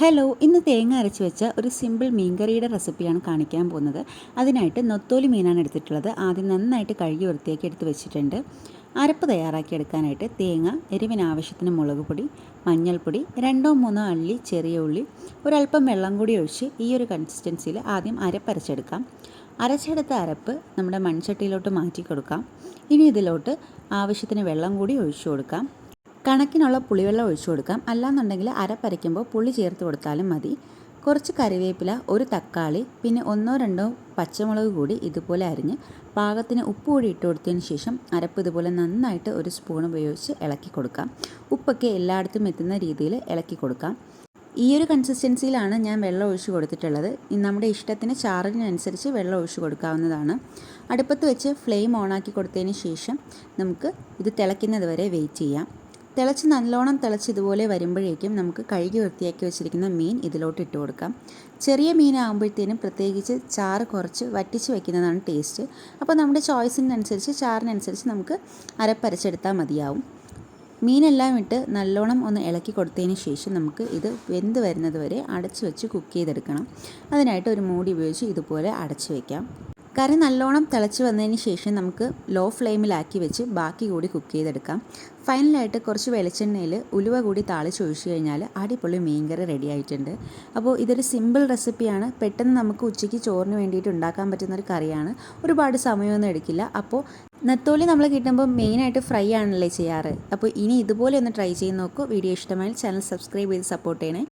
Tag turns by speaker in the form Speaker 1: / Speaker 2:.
Speaker 1: Hello ഇന്ന് തേങ്ങ അരച്ച് വെച്ച ഒരു സിമ്പിൾ മീൻകറിയുടെ റെസിപ്പിയാണ് കാണിക്കാൻ പോകുന്നത്. അതിനായിട്ട് നൊത്തോലി മീനാണ് എടുത്തിട്ടുള്ളത്. ആദ്യം നന്നായിട്ട് കഴുകി വൃത്തിയാക്കി എടുത്ത് വെച്ചിട്ടുണ്ട്. അരപ്പ് തയ്യാറാക്കി എടുക്കാനായിട്ട് തേങ്ങ എരിവിന് ആവശ്യത്തിന് മുളക് പൊടി മഞ്ഞൾപ്പൊടി രണ്ടോ മൂന്നോ അള്ളി ചെറിയ ഉള്ളി ഒരല്പം വെള്ളം കൂടി ഒഴിച്ച് ഈ ഒരു കൺസിസ്റ്റൻസിയിൽ ആദ്യം അരപ്പരച്ചെടുക്കാം. അരച്ചെടുത്ത അരപ്പ് നമ്മുടെ മൺചട്ടിയിലോട്ട് മാറ്റി കൊടുക്കാം ഇനി ഇതിലോട്ട് ആവശ്യത്തിന് വെള്ളം കൂടി ഒഴിച്ചു കൊടുക്കാം. കണക്കിനുള്ള പുളിവെള്ളം ഒഴിച്ചു കൊടുക്കാം. അല്ലാന്നുണ്ടെങ്കിൽ അരപ്പരയ്ക്കുമ്പോൾ പുളി ചേർത്ത് കൊടുത്താലും മതി. കുറച്ച് കറിവേപ്പില ഒരു തക്കാളി പിന്നെ ഒന്നോ രണ്ടോ പച്ചമുളക് കൂടി ഇതുപോലെ അരിഞ്ഞ് പാകത്തിന് ഉപ്പ് കൂടി ഇട്ട് കൊടുത്തതിന് ശേഷം അരപ്പ് ഇതുപോലെ നന്നായിട്ട് ഒരു സ്പൂൺ ഉപയോഗിച്ച് ഇളക്കി കൊടുക്കാം. ഉപ്പൊക്കെ എല്ലായിടത്തും എത്തുന്ന രീതിയിൽ ഇളക്കി കൊടുക്കാം. ഈ ഒരു കൺസിസ്റ്റൻസിയിലാണ് ഞാൻ വെള്ളം ഒഴിച്ച് കൊടുത്തിട്ടുള്ളത്. നമ്മുടെ ഇഷ്ടത്തിന് ചാറിനനുസരിച്ച് വെള്ളം ഒഴിച്ച് കൊടുക്കാവുന്നതാണ്. അടുപ്പത്ത് വെച്ച് ഫ്ലെയിം ഓണാക്കി കൊടുത്തതിന് ശേഷം നമുക്ക് ഇത് തിളയ്ക്കുന്നത് വരെ വെയിറ്റ് ചെയ്യാം. തിളച്ച് നല്ലോണം തിളച്ച് ഇതുപോലെ വരുമ്പോഴേക്കും നമുക്ക് കഴുകി വൃത്തിയാക്കി വെച്ചിരിക്കുന്ന മീൻ ഇതിലോട്ട് ഇട്ട് കൊടുക്കാം. ചെറിയ മീനാകുമ്പോഴത്തേനും പ്രത്യേകിച്ച് ചാറ് കുറച്ച് വറ്റിച്ച് വയ്ക്കുന്നതാണ് ടേസ്റ്റ്. അപ്പോൾ നമ്മുടെ ചോയ്സിനനുസരിച്ച് ചാറിനനുസരിച്ച് നമുക്ക് അരപ്പരച്ചെടുത്താൽ മതിയാവും. മീനെല്ലാം ഇട്ട് നല്ലോണം ഒന്ന് ഇളക്കി കൊടുത്തതിന് ശേഷം നമുക്ക് ഇത് വെന്ത് വരുന്നത് വരെ അടച്ച് വെച്ച് കുക്ക് ചെയ്തെടുക്കണം. അതിനായിട്ട് ഒരു മൂടി ഉപയോഗിച്ച് ഇതുപോലെ അടച്ച് വയ്ക്കാം കറി നല്ലോണം തിളച്ച് വന്നതിന് ശേഷം നമുക്ക് ലോ ഫ്ലെയിമിലാക്കി വെച്ച് ബാക്കി കൂടി കുക്ക് ചെയ്തെടുക്കാം. ഫൈനലായിട്ട് കുറച്ച് വെളിച്ചെണ്ണയിൽ ഉലുവ കൂടി താളിച്ച് ഒഴിച്ചു കഴിഞ്ഞാൽ അടിപൊളി മീൻകറി റെഡി ആയിട്ടുണ്ട്. അപ്പോൾ ഇതൊരു സിമ്പിൾ റെസിപ്പിയാണ് പെട്ടെന്ന് നമുക്ക് ഉച്ചയ്ക്ക് ചോറിന് വേണ്ടിയിട്ട് ഉണ്ടാക്കാൻ പറ്റുന്ന ഒരു കറിയാണ്. ഒരുപാട് സമയമൊന്നും എടുക്കില്ല. അപ്പോൾ നെത്തോലി നമ്മൾ കിട്ടുമ്പോൾ മെയിനായിട്ട് ഫ്രൈ ആണല്ലേ ചെയ്യാറ്. അപ്പോൾ ഇനി ഇതുപോലെ ഒന്ന് ട്രൈ ചെയ്ത് നോക്കൂ. വീഡിയോ ഇഷ്ടമായാൽ ചാനൽ സബ്സ്ക്രൈബ് ചെയ്ത് സപ്പോർട്ട് ചെയ്യണേ.